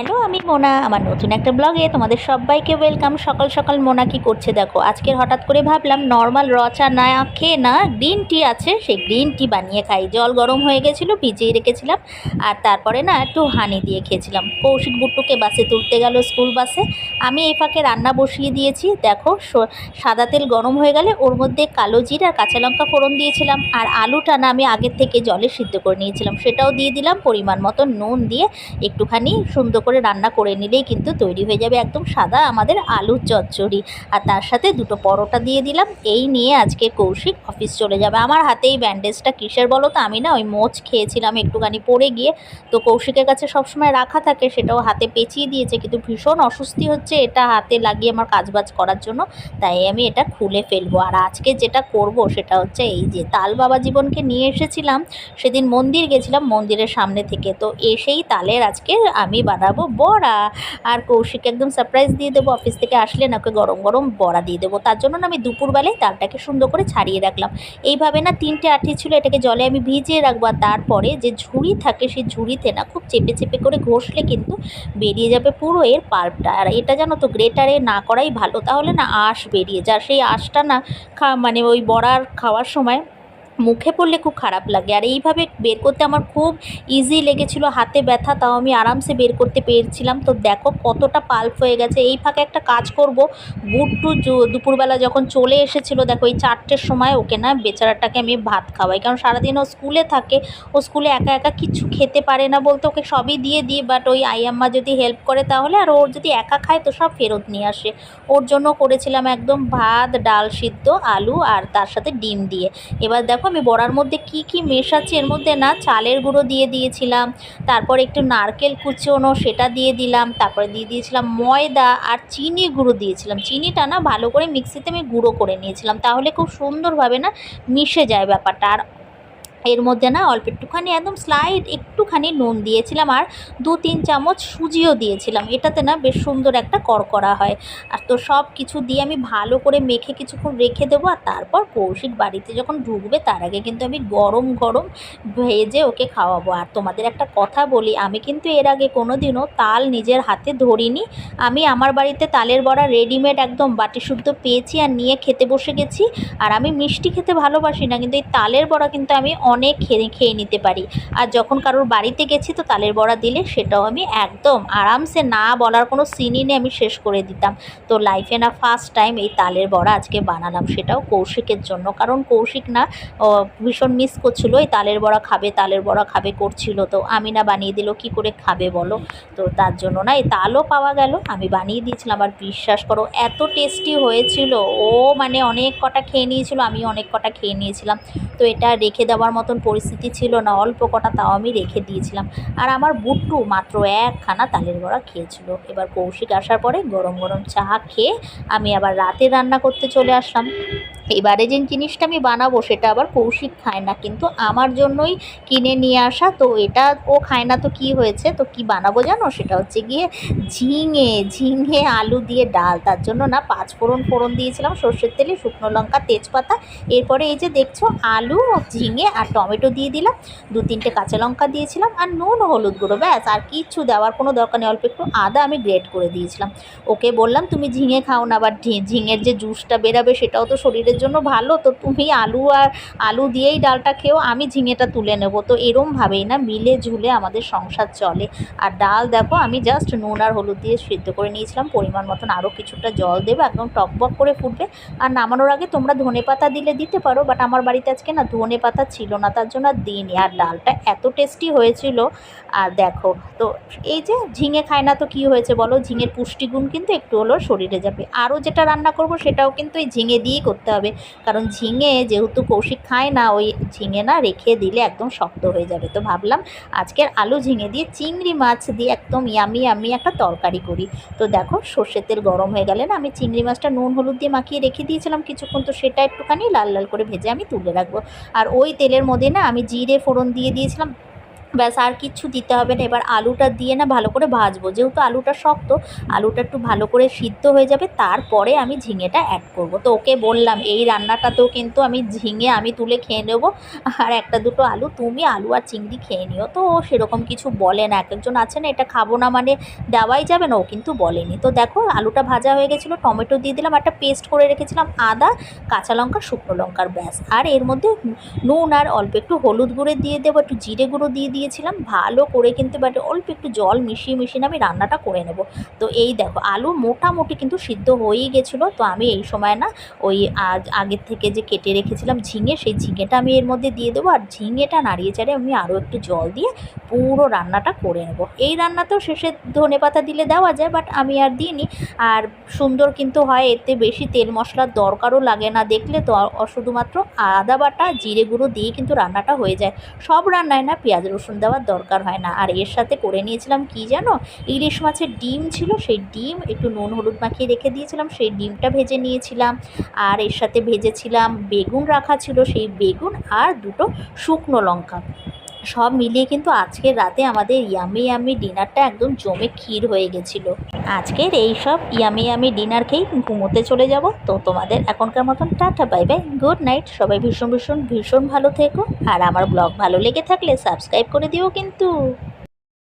Hello, আমি মোনা, আমার নতুন একটা ব্লগে তোমাদের সবাইকে ওয়েলকাম। সকাল সকাল মোনা কি করছে দেখো, আজকের হঠাৎ করে ভাবলাম নর্মাল রচা না খেয়ে না, গ্রিন টি আছে, সেই গ্রিন টি বানিয়ে খাই। জল গরম হয়ে গেছিল, ভিজিয়ে রেখেছিলাম, আর তারপরে না একটু হানি দিয়ে খেয়েছিলাম। কৌশিক বুট্টুকে বাসে তুলতে গেল স্কুল বাসে। আমি এই ফাঁকে রান্না বসিয়ে দিয়েছি, দেখো সাদা তেল গরম হয়ে গেলে ওর মধ্যে কালো জিরা আর কাঁচা লঙ্কা ফোড়ন দিয়েছিলাম, আর আলুটা না আমি আগের থেকে জলে সিদ্ধ করে নিয়েছিলাম। সেটাও দিয়ে দিলাম, পরিমাণ মতো নুন দিয়ে একটুখানি সুন্দর করে রান্না করে নিলেই কিন্তু তৈরি হয়ে যাবে একদম সাদা আমাদের আলুর চচ্চড়ি। আর তার সাথে দুটো পরোটা দিয়ে দিলাম। এই নিয়ে আজকে কৌশিক অফিস চলে যাবে। আমার হাতে এই ব্যান্ডেজটা কিসের বলো তো? আমি না ওই মোচ খেয়েছিলাম একটুখানি পড়ে গিয়ে। তো কৌশিকের কাছে সবসময় রাখা থাকে, সেটাও হাতে পেঁচিয়ে দিয়েছে। কিন্তু ভীষণ অস্বস্তি হচ্ছে এটা হাতে লাগিয়ে আমার কাজবাজ করার জন্য। তাই আমি এটা খুলে ফেলব। আর আজকে যেটা করব সেটা হচ্ছে এই যে তাল বাবা জীবনকে নিয়ে এসেছিলাম। সেদিন মন্দির গেছিলাম মন্দিরের সামনে থেকে। তো এসেই তালের আজকে আমি বানাবো বড়া। আর কৌশিক একদম সারপ্রাইজ দিয়ে দেবো অফিস থেকে আসলে না ওকে গরম গরম বড়া দিয়ে দেবো। তার জন্য না আমি দুপুরবেলায় তালটাকে সুন্দর করে ছাড়িয়ে রাখলাম। এইভাবে না তিনটে আঠি ছিল, এটাকে জলে আমি ভিজিয়ে রাখব। আর তারপরে যে ঝুড়ি থাকে, সেই ঝুড়িতে না খুব চেপে চেপে করে ঘষলে কিন্তু বেরিয়ে যাবে পুরো এর পাল্পটা। আর এটা জানো তো, গ্রেটারে না করাই ভালো, তাহলে না আঁশ বেরিয়ে যায়। সেই আঁশটা না খা মানে ওই বড়ার খাওয়ার সময় মুখে পড়লে খুব খারাপ লাগে। আর এইভাবে বের করতে আমার খুব ইজি লেগেছিল, হাতে ব্যথা তাও আমি আরামসে বের করতে পেরেছিলাম। তো দেখো কতটা পাল্প হয়ে গেছে। এই ফাঁকে একটা কাজ করব। বুট্টু দুপুরবেলা যখন চলে এসেছিল, দেখো এই চারটের সময় ওকে না বেচারাটাকে আমি ভাত খাওয়াই। কারণ সারাদিন ও স্কুলে থাকে, ও স্কুলে একা একা কিছু খেতে পারে না বলতে ওকে সবই দিয়ে দিই। বাট ওই আইয়াম্মা যদি হেল্প করে তাহলে, আর ওর যদি একা খায় তো সব ফেরত নিয়ে আসে। ওর জন্য করেছিলাম একদম ভাত, ডাল সিদ্ধ, আলু, আর তার সাথে ডিম দিয়ে। এবার দেখো আমি বড়ার মধ্যে কি কি মেশাচ্ছি, এর মধ্যে না চালের গুঁড়ো দিয়ে দিয়েছিলাম, তারপর একটু নারকেল কুচোনো সেটা দিয়ে দিলাম, তারপরে দিয়ে দিয়েছিলাম ময়দা আর চিনি গুঁড়ো দিয়েছিলাম। চিনিটা না ভালো করে মিক্সিতে আমি গুঁড়ো করে নিয়েছিলাম, তাহলে খুব সুন্দরভাবে না মিশে যায় ব্যাপারটা। আর এর মধ্যে না অল্প একটুখানি একদম স্লাইড একটুখানি নুন দিয়েছিলাম আর দু তিন চামচ সুজিও দিয়েছিলাম। এটাতে না বেশ সুন্দর একটা কড়কড়া হয়। আর তো সব কিছু দিয়ে আমি ভালো করে মেখে কিছুক্ষণ রেখে দেবো আর তারপর কৌশিক বাড়িতে যখন ঢুকবে তার আগে কিন্তু আমি গরম গরম ভেজে ওকে খাওয়াবো। আর তোমাদের একটা কথা বলি, আমি কিন্তু এর আগে কোনো দিনও তাল নিজের হাতে ধরিনি। আমি আমার বাড়িতে তালের বড়া রেডিমেড একদম বাটি শুদ্ধ পেয়েছি আর নিয়ে খেতে বসে গেছি। আর আমি মিষ্টি খেতে ভালোবাসি না, কিন্তু এই তালের বড়া কিন্তু আমি অনেক খেয়ে খেয়ে নিতে পারি। আর যখন কারোর বাড়িতে গেছি তো তালের বড়া দিলে সেটাও আমি একদম আরামসে না বলার কোনো সিনই নেই আমি শেষ করে দিতাম। তো লাইফে না ফার্স্ট টাইম এই তালের বড়া আজকে বানালাম, সেটাও কৌশিকের জন্য। কারণ কৌশিক না ভীষণ মিস করছিল, এই তালের বড়া খাবে, তালের বড়া খাবে করছিল। তো আমি না বানিয়ে দিল, কি করে খাবে বলো? তো তার জন্য না এই তালও পাওয়া গেল, আমি বানিয়ে দিয়েছিলাম। আর বিশ্বাস করো, এত টেস্টি হয়েছিল। ও মানে অনেক কটা খেয়ে নিয়েছিল আমি অনেক কটা খেয়ে নিয়েছিলাম। তো এটা রেখে দেওয়ার মতন পরিস্থিতি ছিল না, অল্প কটা তাও আমি রেখে দিয়েছিলাম। আর আমার বুট্টু মাত্র একখানা তালের বড়া খেয়েছিল। এবার কৌশিক আসার পরে গরম গরম চা খেয়ে আমি আবার রাতে রান্না করতে চলে আসলাম। এবারে যে জিনিসটা আমি বানাবো সেটা আবার কৌশিক খায় না, কিন্তু আমার জন্যই কিনে নিয়ে আসা, তো এটা ও খায় না, তো কি হয়েছে? তো কি বানাবো জানো? সেটা হচ্ছে গিয়ে ঝিঙে ঝিঙে আলু দিয়ে ডাল, তার জন্য না পাঁচ ফোড়ন ফোড়ন দিয়েছিলাম, সর্ষের তেলে, শুকনো লঙ্কা, তেজপাতা, এরপরে এই যে দেখছ আলু, ঝিঙে আর টমেটো দিয়ে দিলাম, দু তিনটে কাঁচা লঙ্কা দিয়েছিলাম আর নুন, হলুদ গুঁড়ো, ব্যাস, আর কিচ্ছু দেওয়ার কোনো দরকার নেই, অল্প একটু আদা আমি গ্রেট করে দিয়েছিলাম। ওকে বললাম, তুমি ঝিঙে খাও না ঝি- ঝিঙের যে জুসটা বেরাবে সেটাও তো শরীরের জন্য ভালো। তো তুমি আলু আর আলু দিয়েই ডালটা খেও, আমি ঝিঙেটা তুলে নেব। তো এরমভাবেই না মিলে ঝুলে আমাদের সংসার চলে। আর ডাল দেখো, আমি জাস্ট নুন আর হলুদ দিয়ে সিদ্ধ করে নিয়েছিলাম। পরিমাণ মতন আরও কিছুটা জল দেবে, একদম টকবক করে ফুটবে। আর নামানোর আগে তোমরা ধনে পাতা দিলে দিতে পারো বাট আমার বাড়িতে আজকে না ধনে পাতা ছিল না, তার জন্য আর দিইনি। আর ডালটা এত টেস্টি হয়েছিল। আর দেখো, তো এই যে ঝিঙে খায় না তো কি হয়েছে বলো? ঝিঙের পুষ্টিগুণ কিন্তু একটু হলেও শরীরে যাবে। আরও যেটা রান্না করব সেটাও কিন্তু এই ঝিঙে দিয়েই করতে হবে। কারণ ঝিঙে যেহেতু কৌশিক খায় না, ওই ঝিঙে না রেখে দিলে একদম শক্ত হয়ে যাবে। তো ভাবলাম আজকের আলু ঝিঙে দিয়ে চিংড়ি মাছ দিয়ে একদম ইয়ামি আমি একটা তরকারি করি। তো দেখো সর্ষের তেল গরম হয়ে গেলে না আমি চিংড়ি মাছটা নুন হলুদ দিয়ে মাখিয়ে রেখে দিয়েছিলাম। কিছুক্ষণ তো সেটা একটুখানি লাল লাল করে ভেজে আমি তুলে রাখব। আর ওই তেলের মধ্যে না আমি জিরে ফোড়ন দিয়ে দিয়েছিলাম। ব্যাস, আর কিচ্ছু দিতে হবে না। এবার আলুটা দিয়ে না ভালো করে ভাজবো। যেহেতু আলুটা শক্ত, আলুটা একটু ভালো করে সিদ্ধ হয়ে যাবে, তারপরে আমি ঝিঙেটা অ্যাড করব। তো ওকে বললাম, এই রান্নাটাতেও কিন্তু আমি ঝিঙে আমি তুলে খেয়ে নেব। আর একটা দুটো আলু, তুমি আলু আর চিংড়ি খেয়ে নিও। তো ও সেরকম কিছু বলে না। এক একজন আছে না, এটা খাব না মানে দেওয়াই যাবে না, ও কিন্তু বলেনি। তো দেখো, আলুটা ভাজা হয়ে গেছিল, টমেটো দিয়ে দিলাম, একটা পেস্ট করে রেখেছিলাম, আদা, কাঁচা লঙ্কা, শুকনো লঙ্কার ব্যাস। আর এর মধ্যে নুন আর অল্প একটু হলুদ গুঁড়ো দিয়ে দেবো, একটু জিরে গুঁড়ো দিয়ে দিয়েছিলাম, ভালো করে কিন্তু বাট অল্প একটু জল মিশিয়ে মিশিয়ে আমি রান্নাটা করে নেব। তো এই দেখো, আলু মোটামুটি কিন্তু সিদ্ধ হয়েই গেছিল। তো আমি এই সময় না ওই আজ আগের থেকে যে কেটে রেখেছিলাম ঝিঙে, সেই ঝিঙেটা আমি এর মধ্যে দিয়ে দেবো। আর ঝিঙেটা নাড়িয়ে চাড়িয়ে আমি আরও একটু জল দিয়ে পুরো রান্নাটা করে নেব। এই রান্নাতেও শেষে ধনে পাতা দিলে দেওয়া যায়, বাট আমি আর দিইনি। আর সুন্দর কিন্তু হয়, এতে বেশি তেল মশলার দরকারও লাগে না দেখলে। তো শুধুমাত্র আদা বাটা, জিরে গুঁড়ো দিয়ে কিন্তু রান্নাটা হয়ে যায়। সব রান্নায় না পেঁয়াজ রসুন দেওয়ার দরকার হয় না। আর এর সাথে করে নিয়েছিলাম কি জানো? ইলিশ মাছের ডিম ছিল, সেই ডিম একটু নুন হলুদ মাখিয়ে রেখে দিয়েছিলাম, সেই ডিমটা ভেজে নিয়েছিলাম। আর এর সাথে ভেজেছিলাম বেগুন রাখা ছিল, সেই বেগুন আর দুটো শুকনো লঙ্কা। সব মিলিয়ে কিন্তু আজকের রাতে আমাদের ইয়ামি ইয়ামি ডিনারটা একদম জমে ক্ষীর হয়ে গেছিল। আজকের এই সব ইয়ামি ইয়ামি ডিনার খেয়েই ঘুমোতে চলে যাব। তো তোমাদের এখনকার মতন tata, bye bye, good night. সবাই ভীষণ ভীষণ ভীষণ ভালো থেকো। আর আমার ব্লগ ভালো লেগে থাকলে সাবস্ক্রাইব করে দিও কিন্তু।